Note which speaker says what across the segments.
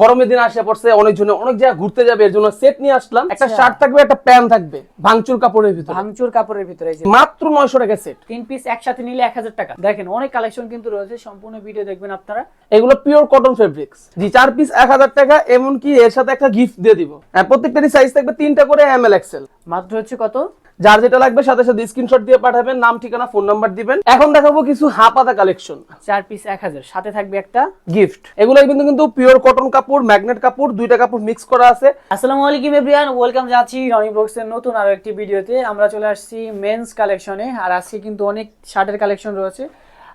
Speaker 1: গরমের দিন আসে পড়ছে অনেক জন্য অনেক জায়গায় ঘুরতে যাবে এর জন্য সেট নিয়ে আসলাম। একটা
Speaker 2: আচ্ছা।
Speaker 1: শার্ট থাকবে একটা প্যান্ট থাকবে ভাঙচুর কাপড়ের ভিতরে।
Speaker 2: ভাঙচুর কাপড়ের ভিতরে
Speaker 1: মাত্র নয়শো টাকা সেট
Speaker 2: তিন পিস একসাথে নিলে এক হাজার টাকা। দেখেন অনেক কালেকশন কিন্তু রয়েছে সম্পূর্ণ ভিডিও দেখবেন আপনারা।
Speaker 1: এগুলো পিওর কটন ফেব্রিক্স জি চার পিস এক হাজার টাকা এমনকি এর সাথে একটা গিফট দিয়ে দিব। হ্যাঁ, প্রত্যেকটারই সাইজ থাকবে তিনটা করে এম এল এক্সেল
Speaker 2: মাত্র হচ্ছে কত?
Speaker 1: যার যেটা লাগবে সাথে সাথে স্ক্রিনশট দিয়ে পাঠাবেন নাম ঠিকানা ফোন নাম্বার দিবেন। এখন দেখাবো কিছু হাপাতা কালেকশন
Speaker 2: চার পিস এক হাজার সাথে থাকবে একটা
Speaker 1: গিফট এগুলো কিন্তু কিন্তু পিওর কটন কাপড় ম্যাগনেট কাপড় দুইটা কাপড় মিক্স করা আছে।
Speaker 2: আসসালামু আলাইকুম এভরিওয়ান ওয়েলকাম যাচ্ছি রনি ব্লগসের নতুন আরও একটি ভিডিওতে। আমরা চলে আসছি মেন্স কালেকশনে আর আজকে কিন্তু অনেক শার্টের কালেকশন রয়েছে।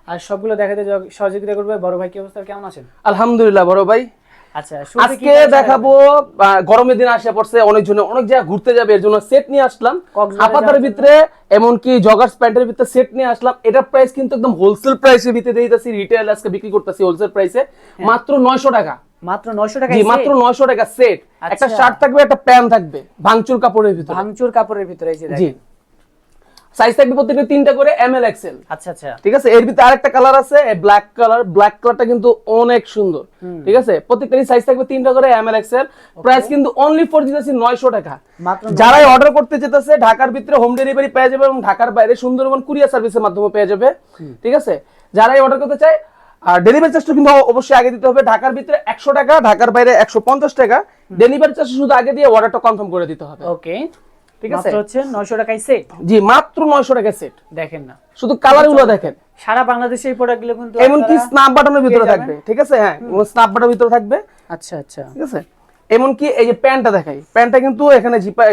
Speaker 2: আর সবগুলো দেখাতে সহযোগিতা করবে। বড় ভাই কি অবস্থা? কেমন আছেন?
Speaker 1: আলহামদুলিল্লাহ বড় ভাই।
Speaker 2: আচ্ছা
Speaker 1: আজকে দেখাবো গরমের দিন আসে পড়ছে অনেক জন্য অনেক জায়গায় ঘুরতে যাবে এর জন্য সেট নিয়ে আসলাম।
Speaker 2: যাওয়ার
Speaker 1: ভিতরে এমনকি জগার্স প্যান্টের ভিতরে সেট নিয়ে আসলাম। এটার প্রাইস কিন্তু একদম হোলসেল প্রাইসে ভিতরে দিতেছি রিটেল আজকে বিক্রি করতেছি হোলসেল প্রাইসে মাত্র নয়শো টাকা।
Speaker 2: মাত্র নয়শো টাকা
Speaker 1: জি মাত্র নয়শো টাকা সেট একটা। শার্ট থাকবে একটা প্যান্ট থাকবে ভাঙচুর কাপড়ের ভিতরে।
Speaker 2: ভাঙচুর কাপড়ের ভিতরে এই যে
Speaker 1: জি। সাইজ থাকবে প্রত্যেকটা তিনটা করে এম এল এক্সেল
Speaker 2: আচ্ছা আচ্ছা।
Speaker 1: ঠিক আছে? এর ভিতরে আরেকটা কালার আছে ব্ল্যাক কালার ব্ল্যাক কালারটা কিন্তু অনেক সুন্দর। ঠিক আছে? প্রত্যেকটারই সাইজ থাকবে তিনটা করে এম এল এক্সেল প্রাইস কিন্তু অনলি ফর দিতেছি নয়শো টাকা।
Speaker 2: মাত্র
Speaker 1: যারাই অর্ডার করতে যেতেছে ঢাকার ভিতরে হোম ডেলিভারি পেয়ে যাবে এবং ঢাকার বাইরে সুন্দরবন কুরিয়ার সার্ভিসের মাধ্যমে পেয়ে যাবে। ঠিক আছে? যারাই অর্ডার করতে চায় আর ডেলিভারি চার্জটা কিন্তু অবশ্যই আগে দিতে হবে। ঢাকার ভিতরে একশো টাকা ঢাকার বাইরে একশো পঞ্চাশ টাকা। ডেলিভারি চার্জ শুধু আগে দিয়ে অর্ডারটা কনফার্ম করে দিতে হবে।
Speaker 2: ওকে
Speaker 1: ঠিক আছে?
Speaker 2: হচ্ছে নয়শো টাকায় সেট
Speaker 1: জি মাত্র নয়শো টাকা সেট
Speaker 2: দেখেন না।
Speaker 1: শুধু কালারগুলো দেখেন।
Speaker 2: সারা বাংলাদেশে এই প্রোডাক্টগুলো কিন্তু
Speaker 1: এমনকি স্ন্যাপ বাটনের ভিতরে থাকবে। ঠিক আছে? হ্যাঁ স্ন্যাপ বাটনের ভিতরে থাকবে।
Speaker 2: আচ্ছা আচ্ছা।
Speaker 1: ঠিক আছে? এমনকি এই যে প্যান্টটা দেখাই। প্যান্টটা কিন্তু এখানে জিপা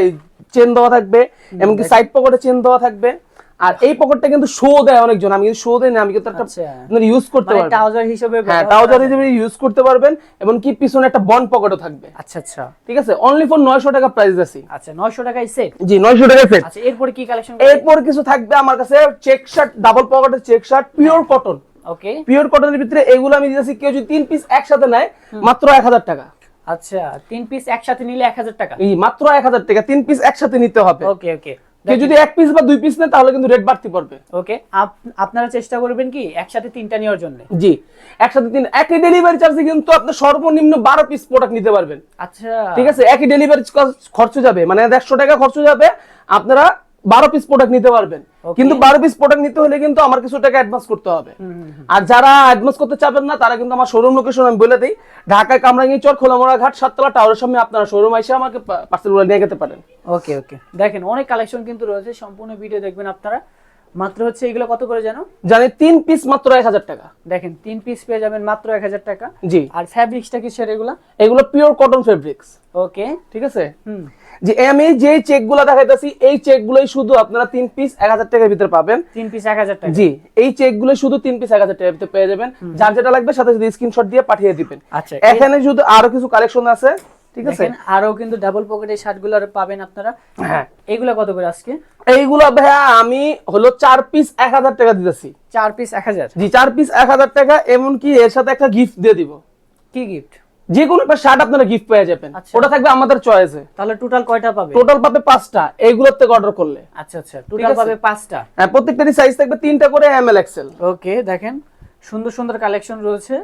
Speaker 1: চেন দেওয়া থাকবে। এমনকি সাইড পকেটে চেন দেওয়া থাকবে। আর এই পকেটটা কিন্তু শো দেয় অনেকজন। আমি কিন্তু শো দেই না আমি কিন্তু একটা
Speaker 2: আচ্ছা।
Speaker 1: ইউজ করতে
Speaker 2: মানে
Speaker 1: পারবেন
Speaker 2: ট্রাউজার হিসেবে
Speaker 1: হ্যাঁ ট্রাউজার হিসেবে ইউজ করতে পারবেন এমনকি পিছনে একটা বন্ড পকেটও থাকবে।
Speaker 2: আচ্ছা আচ্ছা।
Speaker 1: ঠিক আছে? অনলি ফর নয়শো টাকা প্রাইস আছি
Speaker 2: আচ্ছা নয়শো টাকায় সেট
Speaker 1: জি নয়শো টাকা সেট
Speaker 2: আচ্ছা এরপরে কি কালেকশন
Speaker 1: এরপর কিছু থাকবে আমার কাছে চেক শার্ট ডাবল পকেটের check shirt pure cotton
Speaker 2: okay
Speaker 1: pure কটনের ভিতরে এগুলো আমি দিতেছি কেউ যদি তিন পিস একসাথে নেয় মাত্র এক হাজার টাকা।
Speaker 2: আচ্ছা তিন পিস একসাথে নিলে এক হাজার টাকা?
Speaker 1: এই মাত্র এক হাজার টাকা তিন পিস একসাথে নিতে হবে।
Speaker 2: ওকে ওকে
Speaker 1: কেউ যদি এক পিস বা দুই পিস নেয় তাহলে কিন্তু রেট বাড়তি পড়বে।
Speaker 2: ওকে আপনারা চেষ্টা করবেন কি একসাথে তিনটা নেওয়ার জন্য?
Speaker 1: জি একসাথে তিন একই ডেলিভারি চার্জে কিন্তু আপনি সর্বনিম্ন বারো পিস প্রোডাক্ট নিতে পারবেন।
Speaker 2: আচ্ছা।
Speaker 1: ঠিক আছে? একই ডেলিভারি খরচ যাবে মানে একশো টাকা খরচ যাবে। আপনারা বারো পিস প্রোডাক্ট নিতে পারবেন। কিন্তু বারো পিস প্রোডাক্ট নিতে হলে কিন্তু আমার কিছু টাকা অ্যাডভান্স করতে হবে। আর যারা অ্যাডভান্স করতে চাবেন না তারা কিন্তু আমার শোরুম লোকেশন আমি বলে দিই। ঢাকার কামরাঙ্গি চর খোলামোড়া ঘাট সাততলা টাওয়ারের সামনে আপনারা শোরুম এসে আমাকে পার্সেলগুলো নিয়ে যেতে পারেন।
Speaker 2: ওকে ওকে দেখেন অনেক কালেকশন কিন্তু রয়েছে। সম্পূর্ণ ভিডিও দেখবেন আপনারা। মাত্র হচ্ছে এগুলো কত করে জানো?
Speaker 1: জানি তিন পিস মাত্র এক হাজার টাকা।
Speaker 2: দেখেন তিন পিস পেয়ে যাবেন মাত্র এক হাজার টাকা।
Speaker 1: জি।
Speaker 2: আর ফ্যাব্রিক্সটা কি স্যার এগুলা?
Speaker 1: এগুলো পিওর কটন ফেব্রিক্স
Speaker 2: ওকে
Speaker 1: ঠিক আছে?
Speaker 2: হুম।
Speaker 1: যে আমি যে চেকগুলা দেখাইতেছি এই চেক গুলোই শুধু আপনারা তিন পিস এক হাজার টাকার ভিতরে পাবেন।
Speaker 2: তিন পিস এক হাজার টাকা।
Speaker 1: জি এই চেকগুলো শুধু তিন পিস এক হাজার টাকার ভিতরে পেয়ে যাবেন। যার যেটা লাগবে সাথে সাথে স্ক্রিনশট দিয়ে পাঠিয়ে দিবেন।
Speaker 2: আচ্ছা
Speaker 1: এখানে শুধু আরও কিছু কালেকশন আছে। ঠিক আছে?
Speaker 2: আরও কিন্তু ডাবল পকেটের শার্টগুলো পাবেন আপনারা।
Speaker 1: হ্যাঁ।
Speaker 2: এগুলা কত করে আজকে?
Speaker 1: এইগুলো ভাইয়া আমি হলো চার পিস এক হাজার টাকা দিতেছি।
Speaker 2: চার পিস এক হাজার?
Speaker 1: জি চার পিস এক হাজার টাকা এমনকি এর সাথে একটা গিফট দিয়ে দিব।
Speaker 2: কি গিফট
Speaker 1: যে কোনো একটা শার্ট আপনারা গিফট পেয়ে যাবেন।
Speaker 2: আচ্ছা।
Speaker 1: ওটা থাকবে আমাদের চয়েসে
Speaker 2: তাহলে টোটাল কয়টা পাবে?
Speaker 1: টোটাল পাবে পাঁচটা এইগুলোর থেকে অর্ডার করলে।
Speaker 2: আচ্ছা আচ্ছা। টোটাল পাবে পাঁচটা।
Speaker 1: হ্যাঁ প্রত্যেকটারই সাইজ থাকবে তিনটা করে এম এল এক্সেল
Speaker 2: ওকে দেখেন সুন্দর সুন্দর কালেকশন রয়েছে।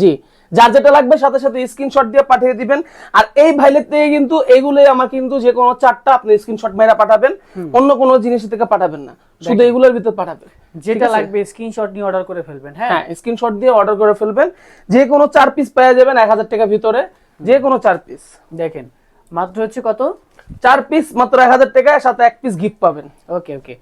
Speaker 1: জি যার যেটা লাগবে সাথে সাথে স্ক্রিনশট দিয়ে পাঠিয়ে দিবেন। আর এই ভাইলের থেকে কিন্তু এগুলোই আমার কিন্তু যে কোনো চারটা আপনি স্ক্রিনশট মেরা পাঠাবেন অন্য কোনো জিনিস থেকে পাঠাবেন না। শুধু এগুলোর ভিতর পাঠাবেন।
Speaker 2: যেটা লাগবে স্ক্রিনশট নিয়ে অর্ডার করে ফেলবেন হ্যাঁ?
Speaker 1: হ্যাঁ স্ক্রিনশট দিয়ে অর্ডার করে ফেলবেন। যে কোনো চার পিস পেয়ে যাবেন এক হাজার টাকার ভিতরে। যে কোনো চার পিস
Speaker 2: দেখেন মাত্র হচ্ছে কত?
Speaker 1: চার পিস মাত্র এক হাজার টাকায় সাথে এক পিস গিফট পাবেন।
Speaker 2: ওকে ওকে।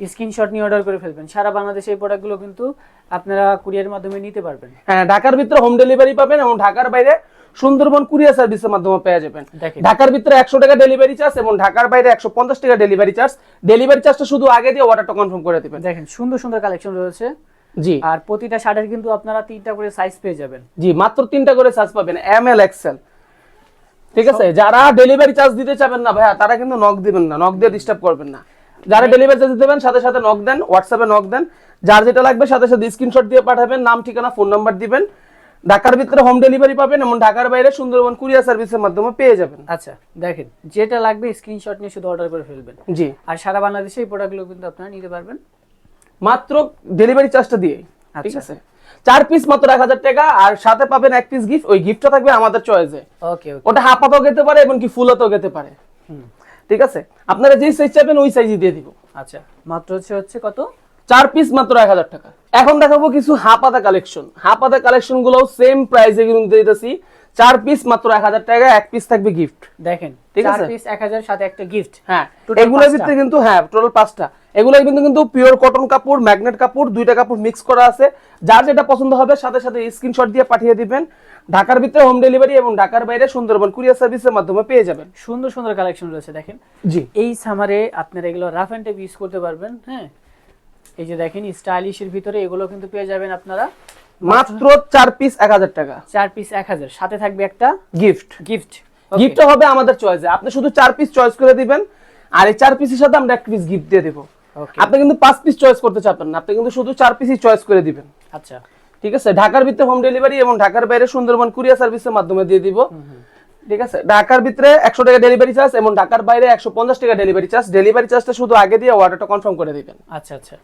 Speaker 2: স্ক্রিনশট নিয়ে অর্ডার করে ফেলবেন। সারা বাংলাদেশে এই প্রোডাক্টগুলো কিন্তু আপনারা কুরিয়ার মাধ্যমে নিতে পারবেন।
Speaker 1: হ্যাঁ ঢাকার ভিতরে হোম ডেলিভারি পাবেন এবং ঢাকার বাইরে সুন্দরবন কুরিয়ার সার্ভিসের মাধ্যমে পেয়ে যাবেন। ঢাকার ভিতরে একশো টাকা ডেলিভারি চার্জ এবং ঢাকার বাইরে একশো পঞ্চাশ টাকা ডেলিভারি চার্জ ডেলিভারি চার্জটা শুধু আগে দিয়ে অর্ডারটা কনফার্ম করে দেবেন।
Speaker 2: দেখেন সুন্দর সুন্দর কালেকশন রয়েছে।
Speaker 1: জি।
Speaker 2: আর প্রতিটা শার্টের কিন্তু আপনারা তিনটা করে সাইজ পেয়ে যাবেন।
Speaker 1: জি মাত্র তিনটা করে চার্জ পাবেন এম এল এক্সেল ঠিক আছে? যারা ডেলিভারি চার্জ দিতে চাবেন না ভাইয়া তারা কিন্তু নক দিবেন না নক দিয়ে ডিস্টার্ব করবেন না। যারা ডেলিভারি চার্জ দেবেন সাথে সাথে নক দেন হোয়াটসঅ্যাপে নক দেন। যার যেটা লাগবে সাথে সাথে স্ক্রিনশট দিয়ে পাঠাবেন নাম ঠিকানা ফোন নাম্বার দিবেন। ঢাকার ভিতরে হোম ডেলিভারি পাবেন এবং ঢাকার বাইরে সুন্দরবন কুরিয়ার সার্ভিসের মাধ্যমে পেয়ে যাবেন।
Speaker 2: আচ্ছা দেখেন যেটা লাগবে স্ক্রিনশট নিয়ে শুধু অর্ডার করে ফেলবেন।
Speaker 1: জি।
Speaker 2: আর সারা বাংলাদেশে এই প্রোডাক্টগুলো কিন্তু আপনারা নিতে পারবেন।
Speaker 1: মাত্র ডেলিভারি চার্জটা দিয়ে ঠিক
Speaker 2: আচ্ছা।
Speaker 1: আছে? চার পিস মাত্র এক হাজার টাকা আর সাথে পাবেন এক পিস গিফট ওই গিফটটা থাকবে আমাদের চয়েসে
Speaker 2: ওকে ওকে
Speaker 1: ওটা হাফ হাফও খেতে পারে এবং এমনকি ফুলতেও খেতে পারে।
Speaker 2: হুম।
Speaker 1: ঠিক আছে? আপনারা যেই সাইজ চাইবেন ওই সাইজই দিয়ে দিব।
Speaker 2: আচ্ছা মাত্র হচ্ছে হচ্ছে কত?
Speaker 1: চার পিস মাত্র এক হাজার টাকা। এখন দেখাবো কিছু হাফাতা কালেকশন হাফাতা কালেকশনগুলো সেম প্রাইসে কিন্তু দিতেছি। চার পিস মাত্র এক হাজার টাকা এক পিস থাকবে গিফট
Speaker 2: দেখেন
Speaker 1: ঠিক আছে?
Speaker 2: পিস এক হাজার সাথে একটা গিফট
Speaker 1: হ্যাঁ
Speaker 2: Total
Speaker 1: এগুলোর ভিতরে কিন্তু হ্যাঁ টোটাল পাঁচটা। এগুলো কিন্তু কিন্তু পিওর কটন কাপড় ম্যাগনেট কাপড় দুইটা কাপড় মিক্স করা আছে। যার যেটা পছন্দ হবে সাথে সাথে স্ক্রিনশট দিয়ে পাঠিয়ে দিবেন। ঢাকার ভিতরে হোম ডেলিভারি এবং ঢাকার বাইরে সুন্দরবন কুরিয়ার সার্ভিসের মাধ্যমে পেয়ে যাবেন।
Speaker 2: সুন্দর সুন্দর কালেকশন রয়েছে দেখেন।
Speaker 1: জি।
Speaker 2: এই সামারে আপনারা এগুলো রাফ অ্যান্ড টেপ ইউজ করতে পারবেন হ্যাঁ। এই যে দেখেন স্টাইলিশের ভিতরে এগুলো কিন্তু পেয়ে যাবেন আপনারা।
Speaker 1: মাত্র চার পিস এক হাজার টাকা।
Speaker 2: চার পিস এক হাজার। সাথে থাকবে একটা
Speaker 1: গিফট
Speaker 2: গিফট
Speaker 1: গিফটটা হবে আমাদের চয়েসে আপনি শুধু চার পিস চয়েস করে দিবেন আর এই চার পিসের সাথে আমরা এক পিস গিফট দিয়ে দেবো। আপনি কিন্তু পাঁচ পিস চয়েস করতে চাবেন না। আপনি কিন্তু শুধু চার পিসই চয়েস করে দিবেন।
Speaker 2: আচ্ছা।
Speaker 1: ঠিক আছে? ঢাকার ভিতরে হোম ডেলিভারি এবং ঢাকার বাইরে সুন্দরবন কুরিয়ার সার্ভিসের মাধ্যমে দিয়ে দিব। ঠিক আছে? ঢাকার ভিতরে একশো টাকা ডেলিভারি চার্জ এবং ঢাকার বাইরে একশো পঞ্চাশ টাকা ডেলিভারি চার্জ ডেলিভারি চার্জটা শুধু আগে দিয়ে অর্ডারটা কনফার্ম করে দিবেন।
Speaker 2: আচ্ছা আচ্ছা।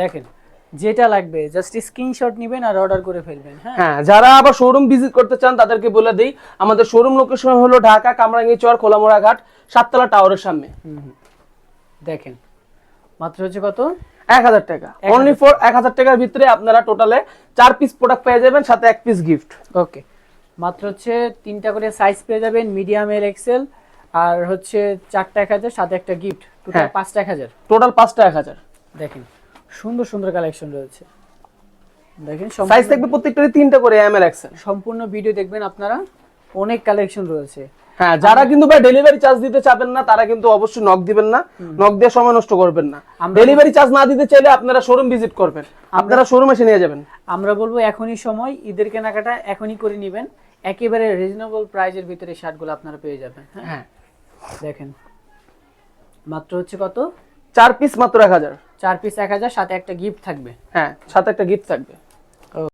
Speaker 2: দেখেন যেটা লাগবে জাস্ট স্ক্রিনশট নেবেন আর অর্ডার করে ফেলবেন হ্যাঁ?
Speaker 1: হ্যাঁ যারা আবার শোরুম ভিজিট করতে চান তাদেরকে বলে দেই আমাদের শোরুম লোকেশন হলো ঢাকা কামরাঙ্গি চর খোলামোড়া ঘাট সাততলা টাওয়ারের সামনে।
Speaker 2: দেখেন মাত্র হচ্ছে কত?
Speaker 1: এক হাজার টাকা। অনলি ফর এক হাজার টাকার ভিতরে আপনারা টোটালে চার পিস প্রোডাক্ট পেয়ে যাবেন সাথে এক পিস গিফট
Speaker 2: ওকে মাত্র হচ্ছে তিনটা করে সাইজ পেয়ে যাবেন মিডিয়াম এল এক্সেল আর হচ্ছে চারটা এক হাজার সাথে একটা গিফট টোটাল
Speaker 1: হ্যাঁ।
Speaker 2: পাঁচটা এক হাজার।
Speaker 1: টোটাল পাঁচটা এক হাজার।
Speaker 2: দেখেন সুন্দর সুন্দর কালেকশন রয়েছে। দেখেন
Speaker 1: সাইজ থাকবে প্রত্যেকটারই তিনটা করে এম এল এক্সেল
Speaker 2: সম্পূর্ণ ভিডিও দেখবেন আপনারা অনেক কালেকশন রয়েছে।
Speaker 1: হ্যাঁ যারা কিন্তু ভাই ডেলিভারি চার্জ দিতে চাবেন না তারা কিন্তু অবশ্যই নক দিবেন না। নক দিয়ে সময় নষ্ট করবেন না। ডেলিভারি চার্জ না দিতে চাইলে আপনারা শোরুম ভিজিট করবেন। আপনারা শোরুম এসে নিয়ে যাবেন।
Speaker 2: আমরা বলব এখনই সময় ঈদের কেনাকাটা এখনই করে নেবেন। একেবারে রিজনেবল প্রাইজের ভিতরে শার্টগুলো আপনারা পেয়ে যাবেন হ্যাঁ?
Speaker 1: হ্যাঁ।
Speaker 2: দেখেন। মাত্র হচ্ছে কত?
Speaker 1: চার পিস মাত্র এক হাজার।
Speaker 2: চার পিস এক হাজার সাথে একটা গিফট থাকবে।
Speaker 1: হ্যাঁ সাথে একটা গিফট থাকবে।